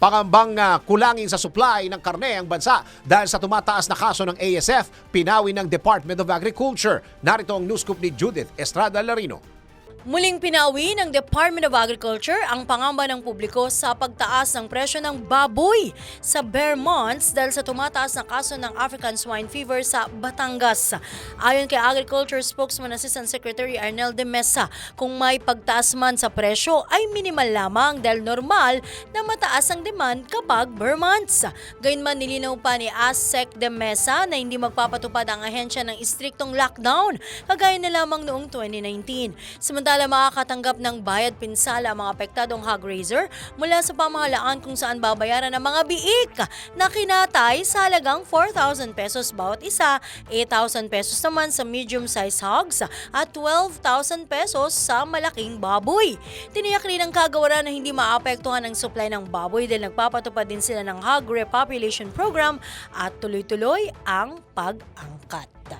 Pangambang ah, kulangin sa supply ng karne ang bansa dahil sa tumataas na kaso ng ASF, pinawi ng Department of Agriculture. Narito ang news scoop ni Judith Estrada Larino. Muling pinawi ng Department of Agriculture ang pangamba ng publiko sa pagtaas ng presyo ng baboy sa bare months dahil sa tumataas na kaso ng African swine fever sa Batangas. Ayon kay Agriculture Spokesman Assistant Secretary Arnel de Mesa, kung may pagtaas man sa presyo ay minimal lamang dahil normal na mataas ang demand kapag bare months. Gayunman nilinaw pa ni ASEC de Mesa na hindi magpapatupad ang ahensya ng istriktong lockdown kagaya na lamang noong 2019. Samantala makakatanggap ng bayad pinsala ang mga apektadong hog raiser mula sa pamahalaan kung saan babayaran ang mga biik na kinatay sa halagang 4,000 pesos bawat isa, 8,000 pesos naman sa medium-sized hogs at 12,000 pesos sa malaking baboy. Tiniyak rin ng kagawaran na hindi maapektuhan ang supply ng baboy dahil nagpapatupad din sila ng hog repopulation program at tuloy-tuloy ang pag-angkat.